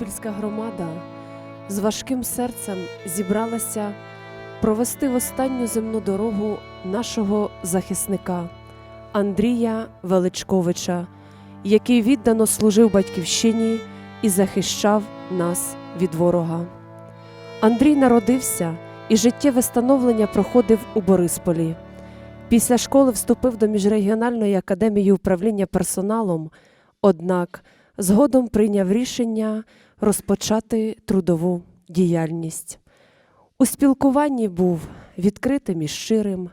Бориспільська громада з важким серцем зібралася провести в останню земну дорогу нашого захисника Андрія Величковича, який віддано служив батьківщині і захищав нас від ворога. Андрій народився і життєве становлення проходив у Борисполі. Після школи вступив до міжрегіональної академії управління персоналом, однак згодом прийняв рішення розпочати трудову діяльність. У спілкуванні був відкритим і щирим,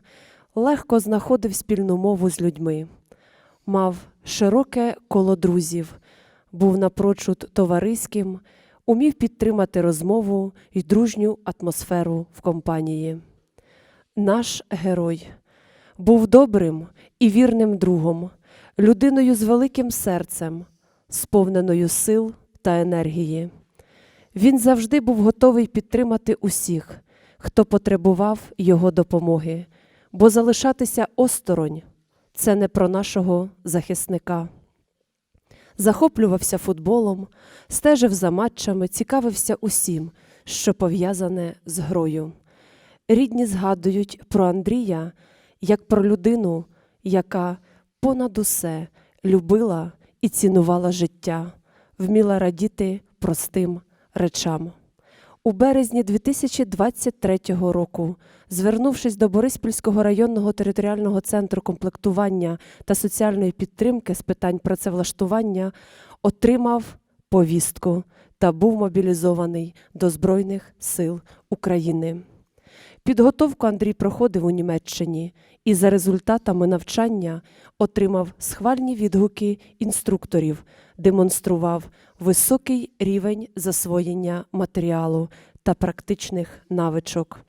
легко знаходив спільну мову з людьми, мав широке коло друзів, був напрочуд товариським, умів підтримати розмову і дружню атмосферу в компанії. Наш герой був добрим і вірним другом, людиною з великим серцем, сповненою сил та енергії. Він завжди був готовий підтримати усіх, хто потребував його допомоги, бо залишатися осторонь це не про нашого захисника. Захоплювався футболом, стежив за матчами, цікавився усім, що пов'язане з грою. Рідні згадують про Андрія як про людину, яка понад усе любила і цінувала життя, вміла радіти простим речам. У березні 2023 року, звернувшись до Бориспільського районного територіального центру комплектування та соціальної підтримки з питань працевлаштування, отримав повістку та був мобілізований до Збройних сил України. Підготовку Андрій проходив у Німеччині і за результатами навчання отримав схвальні відгуки інструкторів, демонстрував високий рівень засвоєння матеріалу та практичних навичок.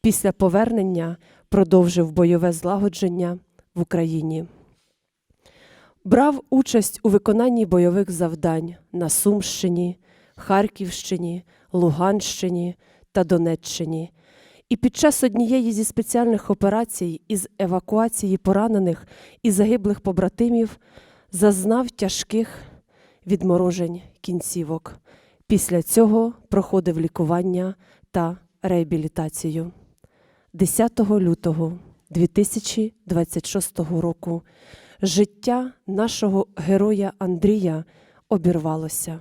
Після повернення продовжив бойове злагодження в Україні. Брав участь у виконанні бойових завдань на Сумщині, Харківщині, Луганщині та Донеччині. І під час однієї зі спеціальних операцій із евакуації поранених і загиблих побратимів зазнав тяжких відморожень кінцівок. Після цього проходив лікування та реабілітацію. 10 лютого 2026 року життя нашого героя Андрія обірвалося.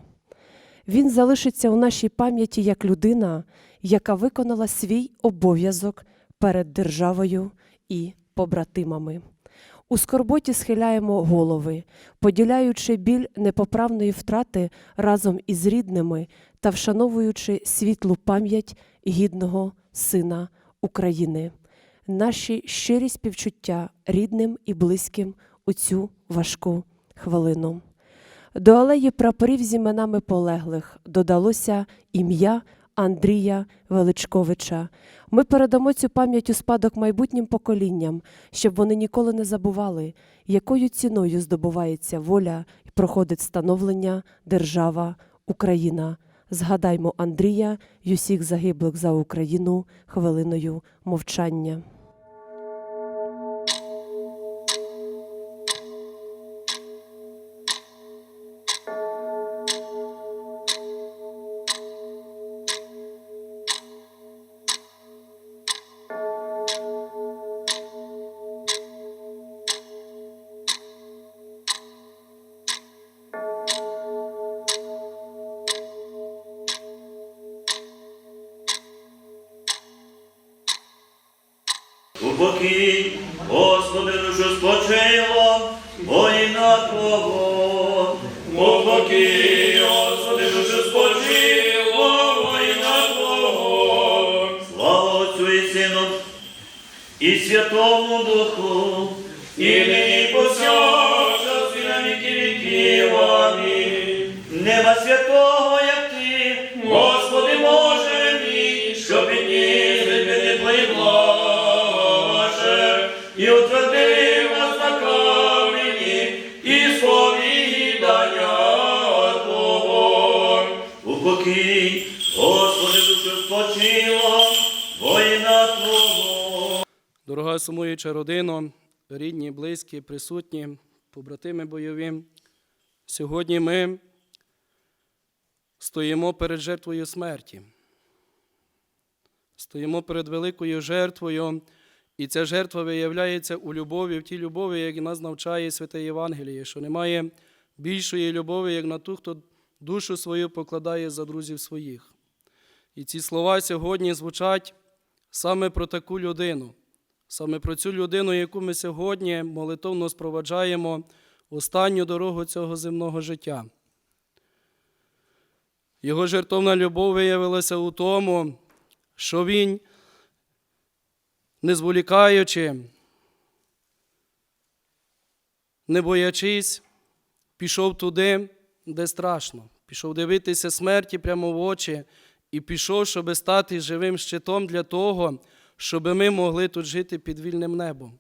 Він залишиться у нашій пам'яті як людина, яка виконала свій обов'язок перед державою і побратимами. У скорботі схиляємо голови, поділяючи біль непоправної втрати разом із рідними та вшановуючи світлу пам'ять гідного сина України. Наші щирі співчуття рідним і близьким у цю важку хвилину. До алеї прапорів з іменами полеглих додалося ім'я Андрія Величковича. Ми передамо цю пам'ять у спадок майбутнім поколінням, щоб вони ніколи не забували, якою ціною здобувається воля і проходить становлення держава Україна. Згадаймо Андрія й усіх загиблих за Україну хвилиною мовчання. Упокій, Господи, душу спочило, воїна Твого. Упокій, Господи, душу спочило, воїна Твого. Слава Отцю і Сину, і Святому Духу, і нині повсякчас, і на віки віків. Амінь. Нема святого, як ти, Господи, може мій, що підніс і утвердив нас на камені, і сповідання Твого. Упокій, Господи, душу спочило, воїна Твого. Дорога сумуюча родино, рідні, близькі, присутні, побратими бойові. Сьогодні ми стоїмо перед жертвою смерті. Стоїмо перед великою жертвою, і ця жертва виявляється у любові, в тій любові, як нас навчає Святе Євангеліє, що немає більшої любові, як на ту, хто душу свою покладає за друзів своїх. І ці слова сьогодні звучать саме про таку людину, саме про цю людину, яку ми сьогодні молитовно спроваджаємо останню дорогу цього земного життя. Його жертовна любов виявилася у тому, що він, не зволікаючи, не боячись, пішов туди, де страшно, пішов дивитися смерті прямо в очі і пішов, щоб стати живим щитом для того, щоб ми могли тут жити під вільним небом.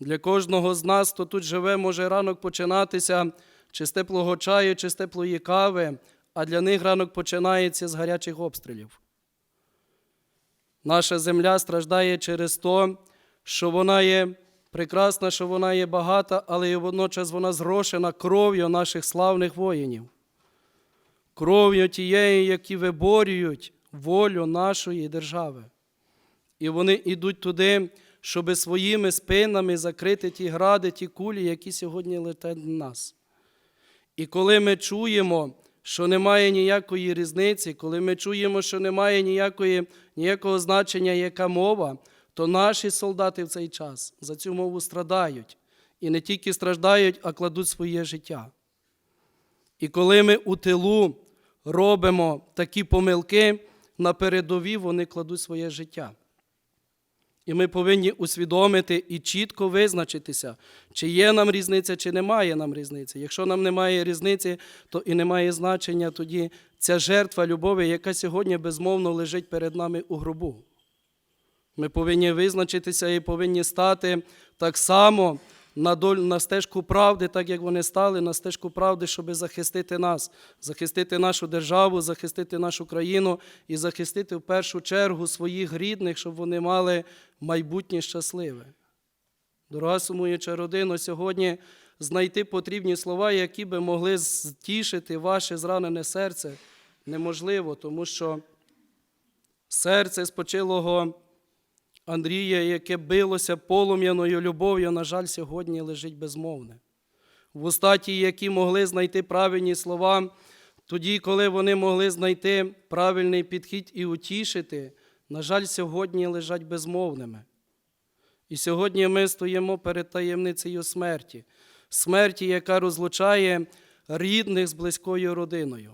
Для кожного з нас, хто тут живе, може ранок починатися чи з теплого чаю, чи з теплої кави, а для них ранок починається з гарячих обстрілів. Наша земля страждає через те, що вона є прекрасна, що вона є багата, але і водночас вона зрошена кров'ю наших славних воїнів, кров'ю тієї, які виборюють волю нашої держави. І вони йдуть туди, щоб своїми спинами закрити ті гради, ті кулі, які сьогодні летять на нас. І коли ми чуємо, що немає ніякої різниці, коли ми чуємо, що немає ніякої, ніякого значення, яка мова, то наші солдати в цей час за цю мову страдають. І не тільки страждають, а кладуть своє життя. І коли ми у тилу робимо такі помилки, на передовій вони кладуть своє життя. І ми повинні усвідомити і чітко визначитися, чи є нам різниця, чи немає нам різниці. Якщо нам немає різниці, то і немає значення тоді ця жертва любові, яка сьогодні безмовно лежить перед нами у гробу. Ми повинні визначитися і повинні стати так само на, доль, на стежку правди, так як вони стали, на стежку правди, щоб захистити нас, захистити нашу державу, захистити нашу країну і захистити в першу чергу своїх рідних, щоб вони мали майбутнє щасливе. Дорога сумуюча родино, сьогодні знайти потрібні слова, які би могли стішити ваше зранене серце, неможливо, тому що серце спочилого Андрія, яке билося полум'яною любов'ю, на жаль, сьогодні лежить безмовне. В устаті, які могли знайти правильні слова, тоді, коли вони могли знайти правильний підхід і утішити, на жаль, сьогодні лежать безмовними. І сьогодні ми стоїмо перед таємницею смерті, смерті, яка розлучає рідних з близькою родиною.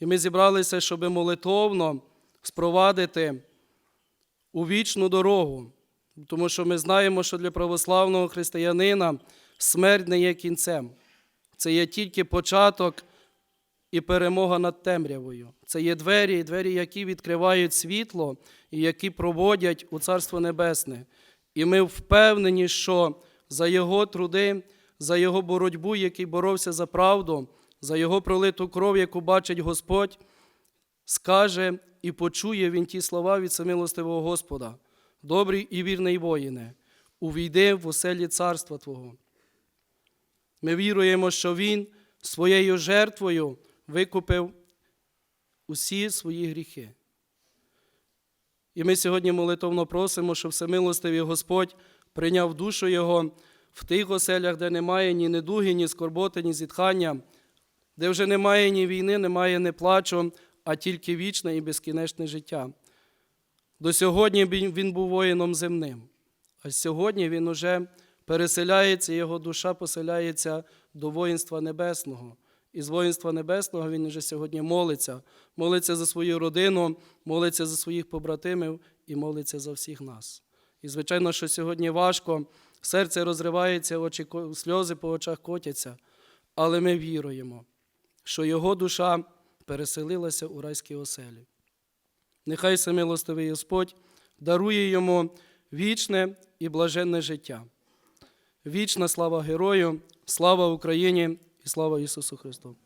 І ми зібралися, щоб молитовно спровадити у вічну дорогу, тому що ми знаємо, що для православного християнина смерть не є кінцем. Це є тільки початок і перемога над темрявою. Це є двері, двері, які відкривають світло і які проводять у Царство Небесне. І ми впевнені, що за його труди, за його боротьбу, який боровся за правду, за його пролиту кров, яку бачить Господь, скаже і почує він ті слова від самилостивого Господа. Добрий і вірний воїне, увійди в оселі царства Твого. Ми віруємо, що Він своєю жертвою викупив усі свої гріхи. І ми сьогодні молитовно просимо, щоб всемилостивий Господь прийняв душу Його в тих оселях, де немає ні недуги, ні скорботи, ні зітхання, де вже немає ні війни, немає ні плачу, а тільки вічне і безкінечне життя. До сьогодні він був воїном земним, а сьогодні він уже переселяється, його душа поселяється до воїнства небесного. І з воїнства небесного він вже сьогодні молиться, молиться за свою родину, молиться за своїх побратимів і молиться за всіх нас. І, звичайно, що сьогодні важко, серце розривається, очі, сльози по очах котяться, але ми віруємо, що його душа переселилася у райські оселі. Нехай самилостивий Господь дарує йому вічне і блаженне життя. Вічна слава герою, слава Україні і слава Ісусу Христу!